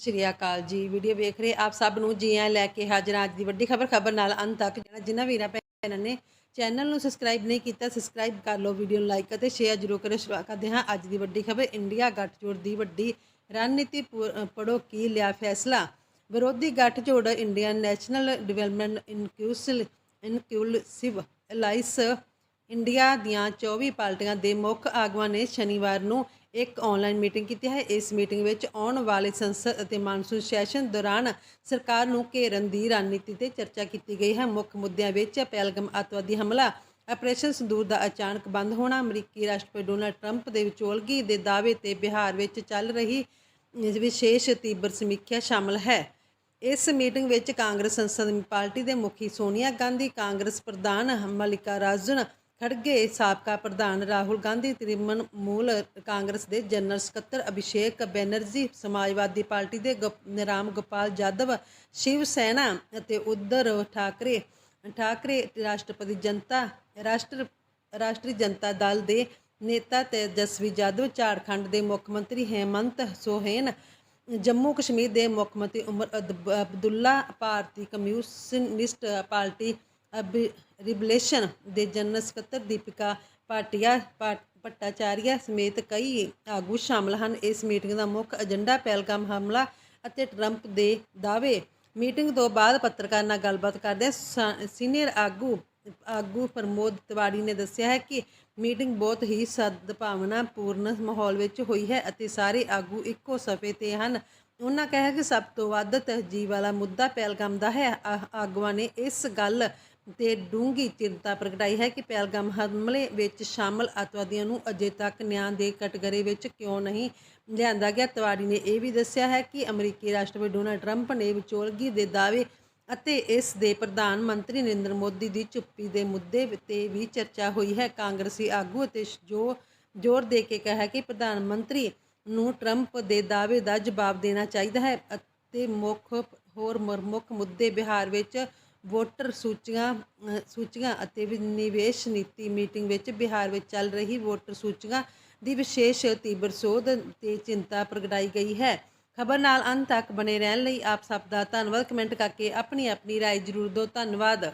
ਸ਼੍ਰੀ ਅਕਾਲ ਜੀ। ਵੀਡੀਓ ਵੇਖ ਰਹੇ ਆਪ ਸਭ ਨੂੰ ਜੀ ਆਇਆਂ ਲੈ ਕੇ ਹਾਜ਼ਰ ਅੱਜ ਦੀ ਵੱਡੀ ਖਬਰ ਖਬਰ ਨਾਲ ਅੰਤ ਤੱਕ ਜਾਣਾ ਜਿਨ੍ਹਾਂ ਵੀਰਾਂ ਭੈਣਾਂ ਨੇ ਚੈਨਲ ਨੂੰ ਸਬਸਕ੍ਰਾਈਬ ਨਹੀਂ ਕੀਤਾ ਸਬਸਕ੍ਰਾਈਬ ਕਰ ਲਓ, ਵੀਡੀਓ ਨੂੰ ਲਾਈਕ ਅਤੇ ਸ਼ੇਅਰ ਜ਼ਰੂਰ ਕਰੋ ਸ਼ੁਰੂਆਤ ਕਰਦੇ ਹਾਂ ਅੱਜ ਦੀ ਵੱਡੀ ਖਬਰ, ਇੰਡੀਆ ਗੱਠਜੋੜ ਦੀ ਵੱਡੀ ਰਣਨੀਤੀ ਪੜੋ ਕੀ ਲਿਆ ਫੈਸਲਾ? ਵਿਰੋਧੀ ਗੱਠਜੋੜ Indian National development inclusive inclusive alliance India ਦੀਆਂ 24 ਪਾਰਟੀਆਂ ਦੇ ਮੁੱਖ ਆਗੂਆਂ ਨੇ ਸ਼ਨੀਵਾਰ ਨੂੰ ਇੱਕ ਆਨਲਾਈਨ ਮੀਟਿੰਗ ਕੀਤੀ ਹੈ। ਇਸ ਮੀਟਿੰਗ ਵਿੱਚ ਆਉਣ ਵਾਲੇ ਸੰਸਦ ਅਤੇ ਮਾਨਸੂਨ ਸੈਸ਼ਨ ਦੌਰਾਨ ਸਰਕਾਰ ਨੂੰ ਘੇਰਨ ਦੀ ਰਣਨੀਤੀ ਤੇ ਚਰਚਾ ਕੀਤੀ ਗਈ ਹੈ। ਮੁੱਖ ਮੁੱਦਿਆਂ ਵਿੱਚ ਪਹਿਲਗਮ ਅੱਤਵਾਦੀ ਹਮਲਾ ਆਪਰੇਸ਼ਨ ਸੰਦੂਰ ਦਾ ਅਚਾਨਕ ਬੰਦ ਹੋਣਾ, ਅਮਰੀਕੀ ਰਾਸ਼ਟਰਪਤੀ ਡੋਨਾਲਡ ਟਰੰਪ ਦੇ ਵਿਚੋਲਗੀ ਦੇ ਦਾਅਵੇ ਤੇ ਬਿਹਾਰ ਵਿੱਚ ਚੱਲ ਰਹੀ ਵਿਸ਼ੇਸ਼ ਤੀਬਰ ਸਮੀਖਿਆ ਸ਼ਾਮਲ ਹੈ। ਇਸ ਮੀਟਿੰਗ ਵਿੱਚ ਕਾਂਗਰਸ ਸੰਸਦ ਪਾਰਟੀ ਦੇ ਮੁਖੀ ਸੋਨੀਆ ਗਾਂਧੀ, ਕਾਂਗਰਸ ਪ੍ਰਧਾਨ ਮਲਿਕਾ ਰਾਜਨ ਖੜਗੇ ਸਾਬਕਾ ਪ੍ਰਧਾਨ ਰਾਹੁਲ ਗਾਂਧੀ, ਤ੍ਰਿਮਨ ਮੂਲ ਕਾਂਗਰਸ ਦੇ ਜਨਰਲ ਸਕੱਤਰ ਅਭਿਸ਼ੇਕ ਬੈਨਰਜੀ, ਸਮਾਜਵਾਦੀ ਪਾਰਟੀ ਦੇ ਗੋਪ- ਰਾਮ ਗੋਪਾਲ ਯਾਦਵ ਸ਼ਿਵ ਸੈਨਾ ਅਤੇ ਉद्धਵ ਠਾਕਰੇ ਠਾਕਰੇ ਰਾਸ਼ਟਰਪਤੀ ਜਨਤਾ, ਰਾਸ਼ਟਰ, ਰਾਸ਼ਟਰੀ ਜਨਤਾ ਦਲ ਦੇ ਨੇਤਾ ਤੇਜਸਵੀ ਯਾਦਵ ਝਾਰਖੰਡ ਦੇ ਮੁੱਖ ਮੰਤਰੀ ਹੇਮੰਤ ਸੋਹੇਨ, ਜੰਮੂ ਕਸ਼ਮੀਰ ਦੇ ਮੁੱਖ ਮੰਤਰੀ ਉਮਰ ਅਦਬ- ਅਬਦੁੱਲਾ, ਭਾਰਤੀ ਕਮਿਊਨਿਸਟ ਪਾਰਟੀ ਰਿਬਲੇਸ਼ਨ ਦੇ ਜਨਰਲ ਸਕੱਤਰ ਦੀਪਿਕਾ ਪਾਟਿਆ ਪਾ- ਭੱਟਾਚਾਰੀਆ ਸਮੇਤ ਕਈ ਆਗੂ ਸ਼ਾਮਲ ਹਨ। ਇਸ ਮੀਟਿੰਗ ਦਾ ਮੁੱਖ ਏਜੰਡਾ ਪਹਿਲਗਾਮ ਹਮਲਾ ਅਤੇ ਟਰੰਪ ਦੇ ਦਾਅਵੇ। ਮੀਟਿੰਗ ਤੋਂ ਬਾਅਦ ਪੱਤਰਕਾਰਾਂ ਨਾਲ ਗੱਲਬਾਤ ਕਰਦੇ ਸੀਨੀਅਰ ਆਗੂ ਆਗੂ ਪ੍ਰਮੋਦ ਤਿਵਾੜੀ ਨੇ ਦੱਸਿਆ ਹੈ ਕਿ ਮੀਟਿੰਗ ਬਹੁਤ ਹੀ ਸਦਭਾਵਨਾ ਪੂਰਨ ਮਾਹੌਲ ਵਿੱਚ ਹੋਈ ਹੈ ਅਤੇ ਸਾਰੇ ਆਗੂ ਇੱਕੋ ਸਫ਼ੇ ਤੇ ਹਨ। ਉਹਨਾਂ ਕਿਹਾ ਕਿ ਸਭ ਤੋਂ ਵੱਧ ਤਹਿਜੀਬ ਵਾਲਾ ਮੁੱਦਾ ਪਹਿਲਗਾਮ ਦਾ ਹੈ। ਆਗੂਆਂ ਨੇ ਇਸ ਗੱਲ ਤੇ ਡੂੰਘੀ ਚਿੰਤਾ ਪ੍ਰਗਟਾਈ ਹੈ ਕਿ ਪਹਿਲਗਾਮ ਹਮਲੇ ਵਿੱਚ ਸ਼ਾਮਲ ਅਤਵਾਦੀਆਂ ਨੂੰ ਅਜੇ ਤੱਕ ਨਿਆਂ ਦੇ ਕਟਗਰੇ ਵਿੱਚ ਕਿਉਂ ਨਹੀਂ ਲਿਆਂਦਾ ਗਿਆ। ਤਿਵਾੜੀ ਨੇ ਇਹ ਵੀ ਦੱਸਿਆ ਹੈ ਕਿ ਅਮਰੀਕੀ ਰਾਸ਼ਟਰਪਤੀ ਡੋਨਾਲਡ ਟਰੰਪ ਨੇ ਵਿਚੋਲਗੀ ਦੇ ਦਾਅਵੇ ਅਤੇ ਇਸ ਦੇ ਪ੍ਰਧਾਨ ਮੰਤਰੀ ਨਰਿੰਦਰ ਮੋਦੀ ਦੀ ਚੁੱਪੀ ਦੇ ਮੁੱਦੇ ਤੇ ਵੀ ਚਰਚਾ ਹੋਈ ਹੈ। ਕਾਂਗਰਸੀ ਆਗੂ ਅਤੇ ਜੋ ਜ਼ੋਰ ਦੇ ਕੇ ਕਿਹਾ ਕਿ ਪ੍ਰਧਾਨ ਮੰਤਰੀ ਨੂੰ ਟਰੰਪ ਦੇ ਦਾਅਵੇ ਦਾ ਜਵਾਬ ਦੇਣਾ ਚਾਹੀਦਾ ਹੈ ਅਤੇ ਮੁੱਖ ਹੋਰ ਮੁੱਖ ਮੁੱਦੇ ਬਿਹਾਰ ਵਿੱਚ ਵੋਟਰ ਸੂਚੀਆਂ ਅ, ਸੂਚੀਆਂ ਅਤੇ ਵੀ ਨਿਵੇਸ਼ ਨੀਤੀ ਮੀਟਿੰਗ ਵਿੱਚ ਬਿਹਾਰ ਵਿੱਚ ਚੱਲ ਰਹੀ ਵੋਟਰ ਸੂਚੀਆਂ ਦੀ ਵਿਸ਼ੇਸ਼ ਤੀਬਰ ਸੋਧ ਤੇ ਚਿੰਤਾ ਪ੍ਰਗਟਾਈ ਗਈ ਹੈ ਖਬਰ ਨਾਲ ਅੰਤ ਤੱਕ ਬਨੇ ਰਹਿਣ ਲਈ ਆਪ ਸਭ ਦਾ ਧੰਨਵਾਦ ਕਮੈਂਟ ਕਰਕੇ ਆਪਣੀ ਆਪਣੀ رائے ਜ਼ਰੂਰ ਦਿਓ ਧੰਨਵਾਦ